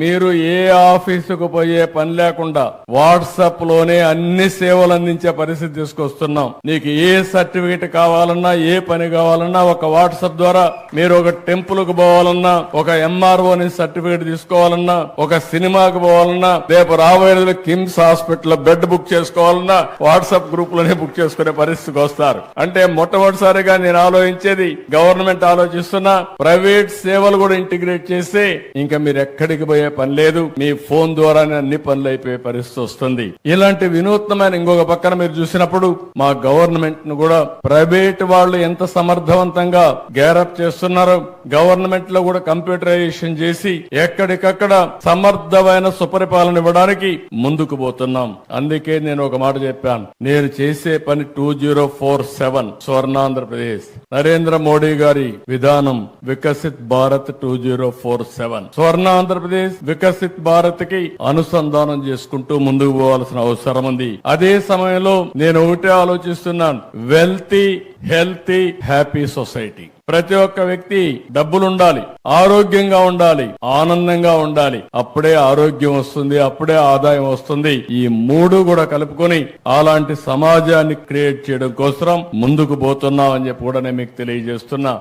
మీరు ఏ ఆఫీసుకు పోయే పని లేకుండా వాట్సాప్లోనే అన్ని సేవలు అందించే పరిస్థితి తీసుకొస్తున్నాం. నీకు ఏ సర్టిఫికేట్ కావాలన్నా ఏ పని కావాలన్నా ఒక వాట్సాప్ ద్వారా మీరు ఒక టెంపుల్కు పోవాలన్నా ఒక ఎంఆర్ఓ ని సర్టిఫికేట్ తీసుకోవాలన్నా ఒక సినిమాకి పోవాలన్నా రేపు రాబోయే కిమ్స్ హాస్పిటల్ బెడ్ బుక్ చేసుకోవాలన్నా వాట్సాప్ గ్రూప్లోనే బుక్ చేసుకునే పరిస్థితికి వస్తారు. అంటే మొట్టమొదటిసారిగా నేను ఆలోచించేది గవర్నమెంట్ ఆలోచిస్తున్నా ప్రైవేట్ సేవలు కూడా ఇంటిగ్రేట్ చేసి ఇంకా మీరు ఎక్కడికి పోయే పని లేదు. మీ ఫోన్ ద్వారానే అన్ని పనులు అయిపోయే పరిస్థితి వస్తుంది. ఇలాంటి వినూత్నమైన ఇంకొక పక్కన మీరు చూసినప్పుడు మా గవర్నమెంట్ను కూడా ప్రైవేట్ వాళ్ళు ఎంత సమర్థవంతంగా గ్యారప్ చేస్తున్నారో గవర్నమెంట్లో కూడా కంప్యూటరైజేషన్ చేసి ఎక్కడికక్కడ సమర్థమైన సుపరిపాలన ఇవ్వడానికి ముందుకు పోతున్నాం. అందుకే నేను ఒక మాట చెప్పాను. నేను చేసే పని two zero four seven Swarnandhra Pradesh. Narendra Modi గారి విధానం Viksit Bharat two zero four seven Swarnandhra Pradesh Viksit భారత్కి అనుసంధానం చేసుకుంటూ ముందుకు పోవాల్సిన అవసరం ఉంది. అదే సమయంలో నేను ఒకటే ఆలోచిస్తున్నాను. Wealthy healthy happy society. ప్రతి ఒక్క వ్యక్తి డబ్బులు ఉండాలి ఆరోగ్యంగా ఉండాలి ఆనందంగా ఉండాలి. అప్పుడే ఆరోగ్యం వస్తుంది అప్పుడే ఆదాయం వస్తుంది. ఈ మూడు కూడా కలుపుకొని అలాంటి సమాజాన్ని క్రియేట్ చేయడం కోసం ముందుకు పోతున్నాం అని చెప్పి కూడా నేను మీకు తెలియజేస్తున్నా.